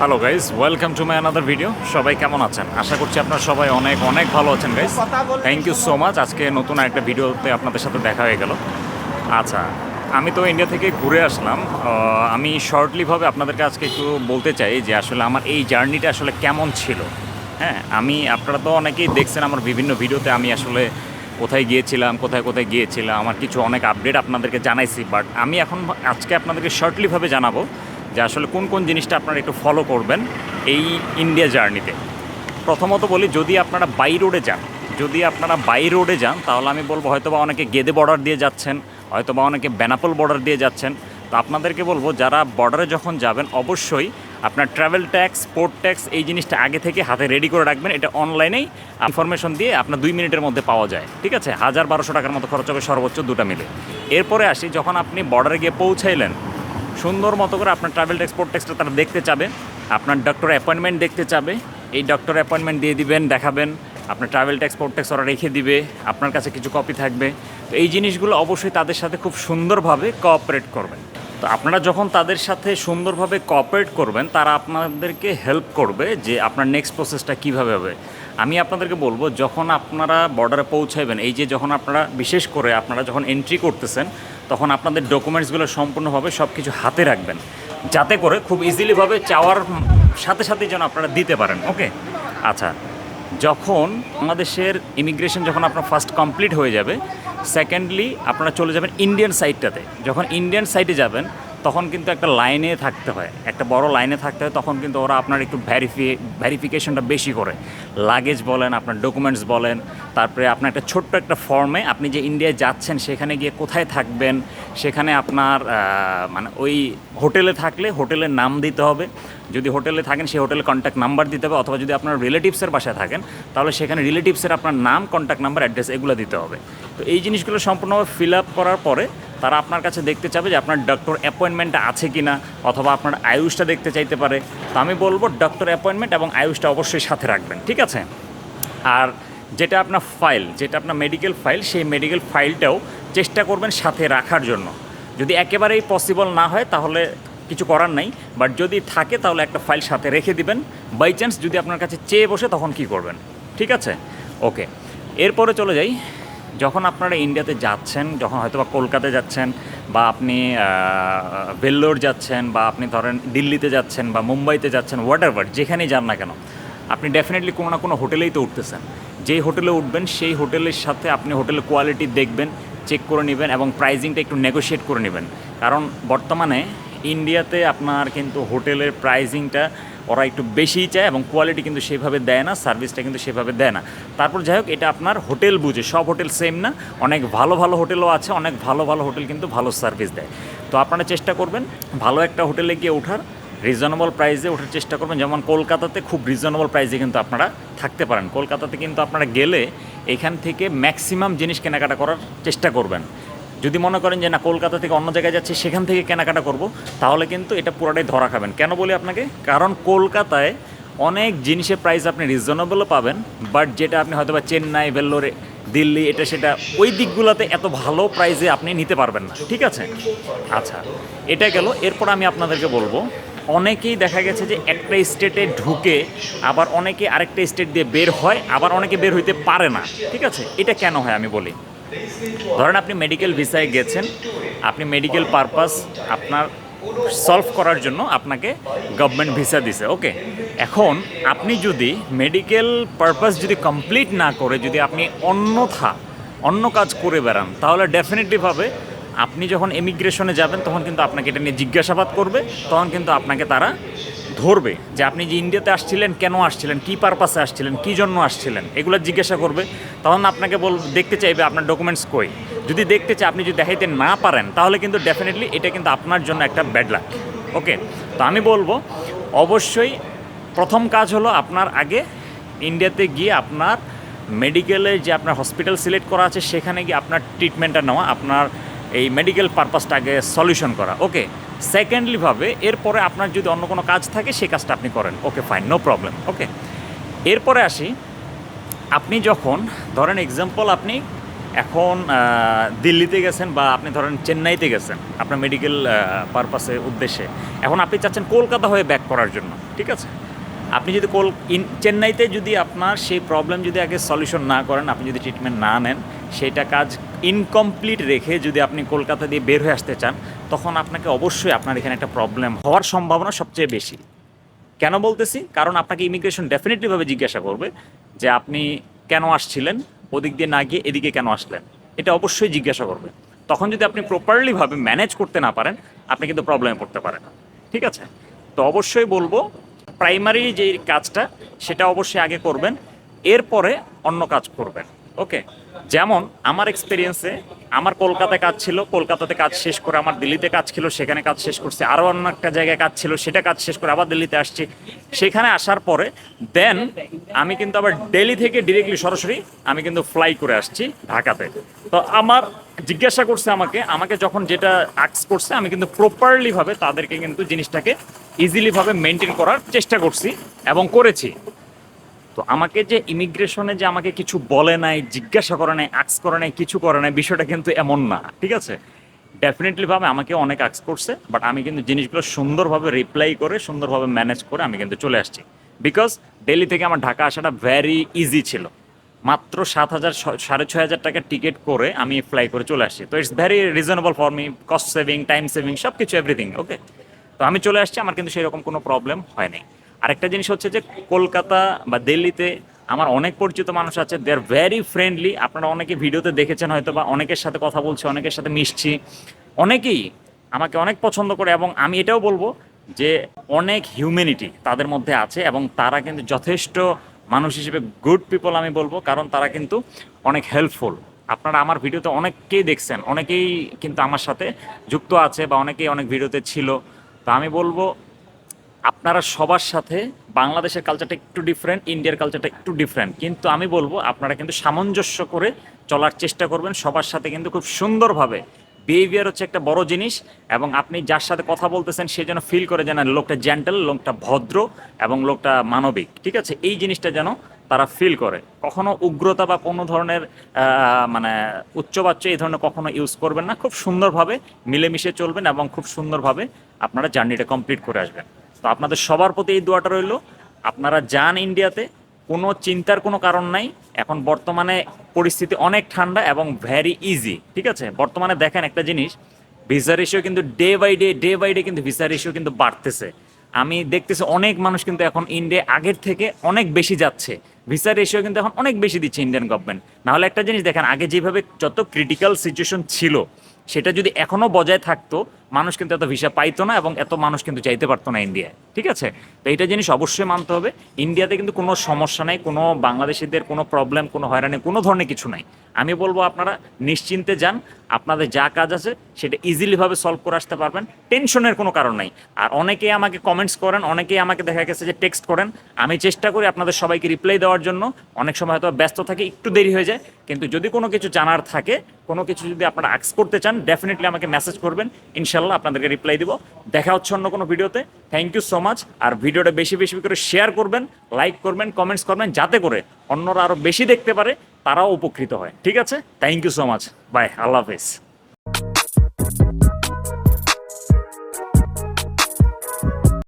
Hello guys welcome to my another video সবাই কেমন আছেন? আশা করছি আপনারা সবাই অনেক অনেক ভালো আছেন guys thank you so much আজকে নতুন একটা ভিডিওতে আপনাদের সাথে দেখা হয়ে গেল। আচ্ছা আমি তো ইন্ডিয়া থেকে ঘুরে আসলাম। আমি শর্টলিভাবে আপনাদেরকে আজকে একটু বলতে চাই যে আসলে আমার এই জার্নিটা আসলে কেমন ছিল? হ্যাঁ আমি, আপনারা তো অনেকেই দেখছেন আমার বিভিন্ন ভিডিওতে আমি আসলে কোথায় গিয়েছিলাম, কোথায় কোথায় গিয়েছিলাম। আমার কিছু অনেক আপডেট আপনাদেরকে জানাইছি বাট আমি এখন আজকে আপনাদেরকে শর্টলিভাবে জানাব যে আসলে কোন কোন জিনিসটা আপনারা একটু ফলো করবেন এই ইন্ডিয়া জার্নিতে প্রথমত বলি, যদি আপনারা বাই রোডে যান, যদি আপনারা বাই রোডে যান, তাহলে আমি বলব হয়তো বা অনেকে গেদে বর্ডার দিয়ে যাচ্ছেন হয়তো বা অনেকে বেনাপোল বর্ডার দিয়ে যাচ্ছেন। তো আপনাদেরকে বলব, যারা বর্ডারে যখন যাবেন, অবশ্যই আপনার ট্রাভেল ট্যাক্স পোর্ট ট্যাক্স এই জিনিসটা আগে থেকে হাতে রেডি করে রাখবেন। এটা অনলাইনেই ইনফরমেশন দিয়ে আপনার দুই মিনিটের মধ্যে পাওয়া যায়, ঠিক আছে? হাজার বারোশো টাকার মতো খরচ হবে সর্বোচ্চ দুটা মিলে। এরপরে আসি, যখন আপনি বর্ডারে গিয়ে পৌঁছাইলেন সুন্দর মতো করে আপনার ট্রাভেল ট্যাক্স পোর্ট ট্যাক্সটা তারা দেখতে চাবে। আপনার ডক্টর অ্যাপয়েন্টমেন্ট দেখতে চাবে। এই ডক্টর অ্যাপয়েন্টমেন্ট দিয়ে দিবেন, দেখাবেন। আপনার ট্রাভেল ট্যাক্স ট্যাক্স ওরা রেখে দিবে। আপনার কাছে কিছু কপি থাকবে। তো এই জিনিসগুলো অবশ্যই তাদের সাথে খুব সুন্দরভাবে কোঅপারেট করবেন। তো আপনারা যখন তাদের সাথে সুন্দরভাবে কোঅপারেট করবেন, তারা আপনাদেরকে হেল্প করবে যে আপনার নেক্সট প্রসেসটা কীভাবে হবে। আমি আপনাদেরকে বলব, যখন আপনারা বর্ডারে পৌঁছাবেন এই যে যখন আপনারা, বিশেষ করে আপনারা যখন এন্ট্রি করতেছেন, তখন আপনাদের ডকুমেন্টসগুলো সম্পূর্ণভাবে সব কিছু হাতে রাখবেন। যাতে করে খুব ইজিলিভাবে চাওয়ার সাথে সাথে যেন আপনারা দিতে পারেন ওকে আচ্ছা যখন বাংলাদেশের ইমিগ্রেশন যখন আপনার ফার্স্ট কমপ্লিট হয়ে যাবে সেকেন্ডলি আপনারা চলে যাবেন ইন্ডিয়ান সাইডটাতে যখন ইন্ডিয়ান সাইডে যাবেন তখন কিন্তু একটা লাইনে থাকতে হয়। একটা বড় লাইনে থাকতে হয়, তখন কিন্তু ওরা আপনার একটু ভ্যারিফি ভ্যারিফিকেশনটা বেশি করে। লাগেজ বলেন, আপনার ডকুমেন্টস বলেন, তারপরে আপনার একটা ছোট্ট একটা ফর্মে আপনি যে ইন্ডিয়ায় যাচ্ছেন, সেখানে গিয়ে কোথায় থাকবেন, সেখানে আপনার মানে ওই হোটেলে থাকলে হোটেলের নাম দিতে হবে। যদি হোটেলে থাকেন, সেই হোটেলে কন্ট্যাক্ট নাম্বার দিতে হবে, অথবা যদি আপনার রিলেটিভসের বাসায় থাকেন, তাহলে সেখানে রিলেটিভসের আপনার নাম কন্ট্যাক্ট নাম্বার অ্যাড্রেস এগুলো দিতে হবে। তো এই জিনিসগুলো সম্পূর্ণভাবে ফিল আপ করার পরে তারা আপনার কাছে দেখতে চাবে যে আপনার ডক্টর অ্যাপয়েন্টমেন্টটা আছে কি না অথবা আপনার আয়ুষটা দেখতে চাইতে পারে। তো আমি বলব ডক্টর অ্যাপয়েন্টমেন্ট এবং আয়ুষটা অবশ্যই সাথে রাখবেন, ঠিক আছে? আর যেটা আপনার ফাইল যেটা আপনার মেডিকেল ফাইল সেই মেডিকেল ফাইলটাও চেষ্টা করবেন সাথে রাখার জন্য। যদি একেবারেই পসিবল না হয়, তাহলে কিছু করার নাই। বাট যদি থাকে, তাহলে একটা ফাইল সাথে রেখে দিবেন। বাই চান্স যদি আপনার কাছে চেয়ে বসে, তখন কি করবেন? ঠিক আছে? ওকে এরপরে চলে যাই। যখন আপনারা ইন্ডিয়াতে যাচ্ছেন, যখন হয়তো বা কলকাতায় যাচ্ছেন বা আপনি ভেল্লোর যাচ্ছেন বা আপনি ধরেন দিল্লিতে যাচ্ছেন বা মুম্বাইতে যাচ্ছেন হোয়াট এভার যেখানেই যান না কেন, আপনি ডেফিনেটলি কোনো না কোনো হোটেলেই তো উঠতেছেন। যেই হোটেলে উঠবেন, সেই হোটেলের সাথে আপনি হোটেলের কোয়ালিটি দেখবেন চেক করে নেবেন এবং প্রাইজিংটা একটু নেগোশিয়েট করে নেবেন। কারণ বর্তমানে ইন্ডিয়াতে আপনার কিন্তু হোটেলের প্রাইজিংটা ওরা একটু বেশিই চায় এবং কোয়ালিটি কিন্তু সেভাবে দেয় না সার্ভিসটা কিন্তু সেভাবে দেয় না। তারপর যাই হোক, এটা আপনার হোটেল বুঝে, সব হোটেল সেম না, অনেক ভালো ভালো হোটেলও আছে, অনেক ভালো ভালো হোটেল কিন্তু ভালো সার্ভিস দেয়। তো আপনারা চেষ্টা করবেন, ভালো একটা হোটেলে গিয়ে ওঠার রিজনেবল প্রাইসে ওঠার চেষ্টা করবেন। যেমন কলকাতাতে খুব রিজনেবল প্রাইসে কিন্তু আপনারা থাকতে পারেন। কলকাতাতে কিন্তু আপনারা গেলে এখান থেকে ম্যাক্সিমাম জিনিস কেনাকাটা করার চেষ্টা করবেন। যদি মনে করেন যে, না, কলকাতা থেকে অন্য জায়গায় যাচ্ছে, সেখান থেকে কেনাকাটা করব, তাহলে কিন্তু এটা পুরোটাই ধরা খাবেন। কেন বলি আপনাকে? কারণ কলকাতায় অনেক জিনিসের প্রাইস আপনি রিজনেবলও পাবেন বাট যেটা আপনি হয়তো বা চেন্নাই ভেল্লোরে দিল্লি, এটা সেটা ওই দিকগুলোতে এত ভালো প্রাইসে আপনি নিতে পারবেন না। ঠিক আছে? আচ্ছা এটা গেল। এরপর আমি আপনাদেরকে বলব, অনেকেই দেখা গেছে যে, একটা স্টেটে ঢুকে আবার অনেকে আরেকটা স্টেট দিয়ে বের হয়, আবার অনেকে বের হইতে পারে না। ঠিক আছে? এটা কেন হয় আমি বলি? ধরেন আপনি মেডিকেল ভিসায় গেছেন, আপনি মেডিকেল পারপাস আপনার সলভ করার জন্য আপনাকে গভর্নমেন্ট ভিসা দিছে ওকে এখন আপনি যদি মেডিকেল পারপাস যদি কমপ্লিট না করে, যদি আপনি অন্যথা অন্য কাজ করে বেড়ান, তাহলে ডেফিনেটলিভাবে আপনি যখন ইমিগ্রেশনে যাবেন, তখন কিন্তু আপনাকে এটা নিয়ে জিজ্ঞাসাবাদ করবে, তখন কিন্তু আপনাকে তারা ধরবে যে আপনি যে ইন্ডিয়াতে আসছিলেন, কেন আসছিলেন, কী পারপাসে আসছিলেন, কী জন্য আসছিলেন, এগুলো জিজ্ঞাসা করবে। তখন আপনাকে বল, দেখতে চাইবে আপনার ডকুমেন্টস কই। যদি দেখতে চাই আপনি যদি দেখাইতে না পারেন, তাহলে কিন্তু ডেফিনেটলি এটা কিন্তু আপনার জন্য একটা ব্যাড লাক ওকে তো আমি বলব, অবশ্যই প্রথম কাজ হলো আপনার আগে ইন্ডিয়াতে গিয়ে আপনার মেডিকেলে যে আপনার হসপিটাল সিলেক্ট করা আছে, সেখানে গিয়ে আপনার ট্রিটমেন্টটা নেওয়া, আপনার এই মেডিকেল পারপাসটা আগে সলিউশন করা ওকে সেকেন্ডলিভাবে এরপরে আপনার যদি অন্য কোনো কাজ থাকে সেই কাজটা আপনি করেন। Okay fine no problem okay এরপরে আসি, আপনি যখন, ধরেন এক্সাম্পল আপনি এখন দিল্লিতে গেছেন বা আপনি ধরেন চেন্নাইতে গেছেন, আপনার মেডিকেল পারপাসে উদ্দেশ্যে। এখন আপনি চাচ্ছেন কলকাতা হয়ে ব্যাক করার জন্য, ঠিক আছে? আপনি যদি কোল, ইন, চেন্নাইতে যদি আপনার সেই প্রবলেম যদি আগে সলিউশন না করেন, আপনি যদি ট্রিটমেন্ট না নেন সেইটা কাজ ইনকমপ্লিট রেখে যদি আপনি কলকাতা দিয়ে বের হয়ে আসতে চান, তখন আপনাকে অবশ্যই আপনার এখানে একটা প্রবলেম হওয়ার সম্ভাবনা সবচেয়ে বেশি। কেন বলতেছি? কারণ আপনাকে ইমিগ্রেশন ডেফিনেটলিভাবে জিজ্ঞাসা করবে যে আপনি কেন আসছিলেন, ওদিক দিয়ে না গিয়ে এদিকে কেন আসলেন। এটা অবশ্যই জিজ্ঞাসা করবে। তখন যদি আপনি প্রপারলিভাবে ম্যানেজ করতে না পারেন, আপনি কিন্তু প্রবলেমে পড়তে পারেন ঠিক আছে? তো অবশ্যই বলব প্রাইমারি যে কাজটা, সেটা অবশ্যই আগে করবেন, এরপরে অন্য কাজ করবেন। ওকে যেমন আমার এক্সপিরিয়েন্সে আমার কলকাতায় কাজ ছিল, কলকাতাতে কাজ শেষ করে আমার দিল্লিতে কাজ ছিল, সেখানে কাজ শেষ করছি আরও অন্য একটা জায়গায় কাজ ছিল, সেটা কাজ শেষ করে আবার দিল্লিতে আসছি। সেখানে আসার পরে দেন আমি কিন্তু আবার দিল্লি থেকে ডিরেক্টলি সরাসরি আমি কিন্তু ফ্লাই করে আসছি ঢাকাতে। তো আমার জিজ্ঞাসা করছে আমাকে আমাকে যখন যেটা আক্স করছে, আমি কিন্তু প্রপারলিভাবে তাদেরকে কিন্তু জিনিসটাকে ইজিলিভাবে মেনটেন করার চেষ্টা করছি এবং করেছি। তো আমাকে যে ইমিগ্রেশনে যে আমাকে কিছু বলে নাই, জিজ্ঞাসা করে নাই আক্স করে নাই, কিছু করে নাই, বিষয়টা কিন্তু এমন না, ঠিক আছে? ডেফিনেটলি ভাবে আমাকে অনেক আক্স করছে বাট আমি কিন্তু জিনিসগুলো সুন্দরভাবে রিপ্লাই করে, সুন্দরভাবে ম্যানেজ করে আমি কিন্তু চলে আসছি। বিকজ দিল্লি থেকে আমার ঢাকা আসাটা ভ্যারি ইজি ছিল। মাত্র সাত হাজার সাড়ে ছয় হাজার টাকার টিকিট করে আমি ফ্লাই করে চলে আসছি। তো it's very reasonable for me cost saving time saving সব কিছু এভরিথিং ওকে তো আমি চলে আসছি, আমার কিন্তু সেরকম কোনো প্রবলেম হয়নি আরেকটা জিনিস হচ্ছে যে কলকাতা বা দিল্লিতে আমার অনেক পরিচিত মানুষ আছে দে আর ভেরি ফ্রেন্ডলি আপনারা অনেকে ভিডিওতে দেখেছেন হয়তো বা অনেকের সাথে কথা বলছি, অনেকের সাথে মিশছি। অনেকেই আমাকে অনেক পছন্দ করে এবং আমি এটাও বলব যে অনেক হিউম্যানিটি তাদের মধ্যে আছে এবং তারা কিন্তু যথেষ্ট মানুষ হিসেবে গুড পিপল আমি বলব, কারণ তারা কিন্তু অনেক হেল্পফুল আপনারা আমার ভিডিওতে অনেককেই দেখছেন, অনেকেই কিন্তু আমার সাথে যুক্ত আছে বা অনেকেই অনেক ভিডিওতে ছিল। তো আমি বলব আপনারা সবার সাথে বাংলাদেশের কালচারটা একটু ডিফারেন্ট ইন্ডিয়ার কালচারটা একটু ডিফারেন্ট কিন্তু আমি বলব, আপনারা কিন্তু সামঞ্জস্য করে চলার চেষ্টা করবেন। সবার সাথে কিন্তু খুব সুন্দরভাবে। বিহেভিয়ার হচ্ছে একটা বড় জিনিস এবং আপনি যার সাথে কথা বলতেছেন, সে যেন ফিল করে যেন লোকটা জেন্টাল লোকটা ভদ্র এবং লোকটা মানবিক। ঠিক আছে? এই জিনিসটা যেন তারা ফিল করে। কখনো উগ্রতা বা কোনো ধরনের মানে উচ্চবাচ্য এই ধরনের কখনো ইউজ করবেন না। খুব সুন্দরভাবে মিলেমিশে চলবেন এবং খুব সুন্দরভাবে আপনারা জার্নিটা কমপ্লিট করে আসবেন। তো আপনাদের সবার প্রতি এই দোয়াটা রইল। আপনারা যান ইন্ডিয়াতে, কোনো চিন্তার কোনো কারণ নাই। এখন বর্তমানে পরিস্থিতি অনেক ঠান্ডা এবং ভ্যারি ইজি ঠিক আছে? বর্তমানে দেখেন একটা জিনিস ভিসা রেশিও কিন্তু day by day day by day কিন্তু ভিসা রেশিও কিন্তু বাড়তেছে। আমি দেখতেছি অনেক মানুষ কিন্তু এখন ইন্ডিয়া আগের থেকে অনেক বেশি যাচ্ছে। ভিসা রেশিও কিন্তু এখন অনেক বেশি দিচ্ছে ইন্ডিয়ান গভর্নমেন্ট নাহলে একটা জিনিস দেখেন, আগে যেভাবে যত ক্রিটিক্যাল সিচুয়েশন ছিল, সেটা যদি এখনও বজায় থাকতো মানুষ কিন্তু এত ভিসা পাইতো না এবং এত মানুষ কিন্তু চাইতে পারতো না ইন্ডিয়ায় ঠিক আছে? তো এইটা জিনিস অবশ্যই মানতে হবে। ইন্ডিয়াতে কিন্তু কোনো সমস্যা নাই, কোনো বাংলাদেশিদের কোনো প্রবলেম কোনো হয়রানি, কোনো ধরনের কিছু নাই। আমি বলব আপনারা নিশ্চিন্তে যান, আপনাদের যা কাজ আছে সেটা ইজিলিভাবে সলভ করে আসতে পারবেন, টেনশনের কোনো কারণ নাই। আর অনেকেই আমাকে কমেন্টস করেন, অনেকেই আমাকে দেখা গেছে যে টেক্সট করেন। আমি চেষ্টা করি আপনাদের সবাইকে রিপ্লাই দেওয়ার জন্য। অনেক সময় হয়তো ব্যস্ত থাকে, একটু দেরি হয়ে যায়। কিন্তু যদি কোনো কিছু জানার থাকে, কোনো কিছু যদি আপনারা আক্স করতে চান ডেফিনেটলি আমাকে মেসেজ করবেন, ইনশাল্লাহ আপনাদেরকে রিপ্লাই দিব। দেখা হচ্ছে অন্য কোনো ভিডিওতে। থ্যাংক ইউ সো মাচ আর ভিডিওটা বেশি বেশি করে শেয়ার করবেন লাইক করবেন কমেন্টস করবেন, যাতে করে অন্যরা আরও বেশি দেখতে পারে, তারাও উপকৃত হয়। ঠিক আছে? Thank you so much bye Allah Hafiz.